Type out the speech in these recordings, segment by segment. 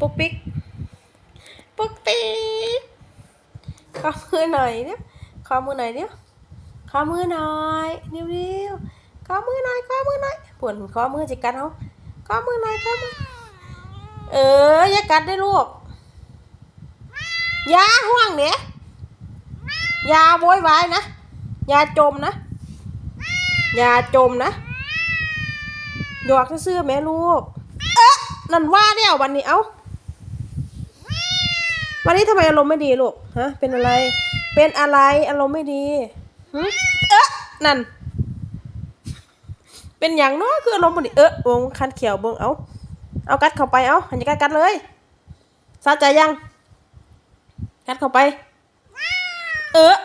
ปุ๊กปิ๊กปุ๊กปิ๊กขอมือหน่อยเนี่ยขอมือหน่อยเดี๋ยวขอมือหน่อยเดี๋ยวเดี๋ยวขอมือหน่อยขอมือหน่อยปวดขอมือจิกัดเขาขอมือหน่อยขอมือเอออย่ากัดได้ลูกอย่าห่วงเนี่ยอย่าโวยวายนะอย่าจมนะอย่าจมนะหยอกซื่อแม่ลูก เอ๊ะนั่นว่าเดียววันนี้เอ้า วันนี้ทำไมอารมณ์ไม่ดีลูก ฮะ เป็นอะไร เป็นอะไร อารมณ์ไม่ดีเอ๊ะนั่น เป็นอย่างเน้อคืออารมณ์ไม่ดีเอ๊ะวงคันเขียวเบิ่งเอา เอากัดเข้าไปเอาหันจะกัดกัดเลยสะใจยัง กัดเข้าไป เอ๊ะ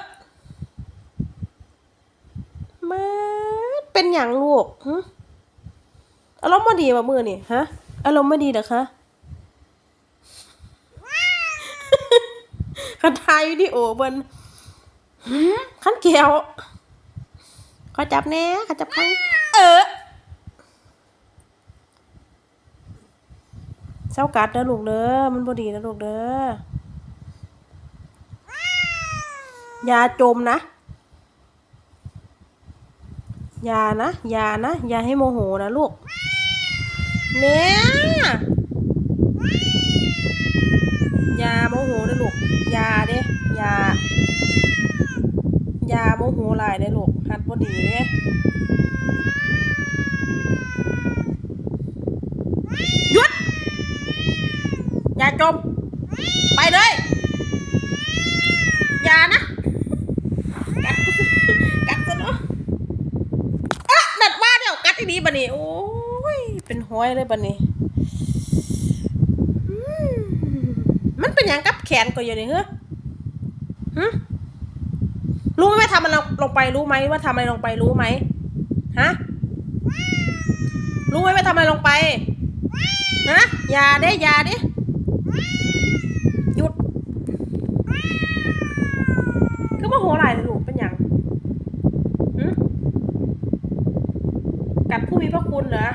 มาเป็นอย่างลูกอารมณ์ไม่ดีว่ะมือนี่ฮะ อารมณ์ไม่ดีเหรอคะ คันไทยวิดีโอเบิ้นหืมคันเกียวขอจับแน่ขอจับคันเออเศร้ากัดเด้อลูกเด้อมันบ่ดีนะลูกเด้ออย่าจมนะอย่านะอย่านะอย่าให้โมโหนะลูกเนี่ยอย่าโมโหเด้อลูกอ ยาเด้ยายาโมโหหลายเด้อลูกหัดบ่ดีเด้หยุด อย่าจม ไปเลย อย่านะ กัดกัดซะเนาะอะนัดว่าเดี๋ยวกัดอีดีบัดนี้ โอ้ย เป็นห้อยเลยบัดนี้อืมมัน เป็นอย่างกับแขนก็อยู่นี่เหรอหึรู้ไหมทำอะไรลงไปรู้ไหมว่าทำอะไรลงไปรู้ไหมฮะรู้ไหมว่าทำอะไรลงไปฮะอย่าเด้อย่าเด้หยุดคือว่าโหหลายลูกเป็นอย่างกัดผู้มีพระคุณเหรอ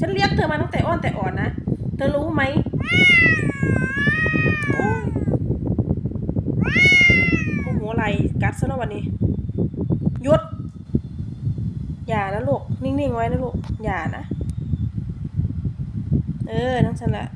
ฉันเลี้ยงเธอมาตั้งแต่อ้อนแต่อ่อนนะ เธอรู้ไหมโอ้ยโอ้โหไหลกัดซะแล้ วันนี้หยุด อย่านะลูก นิ่งๆไว้นะลูก อย่านะ เออนั่งฉันแหละ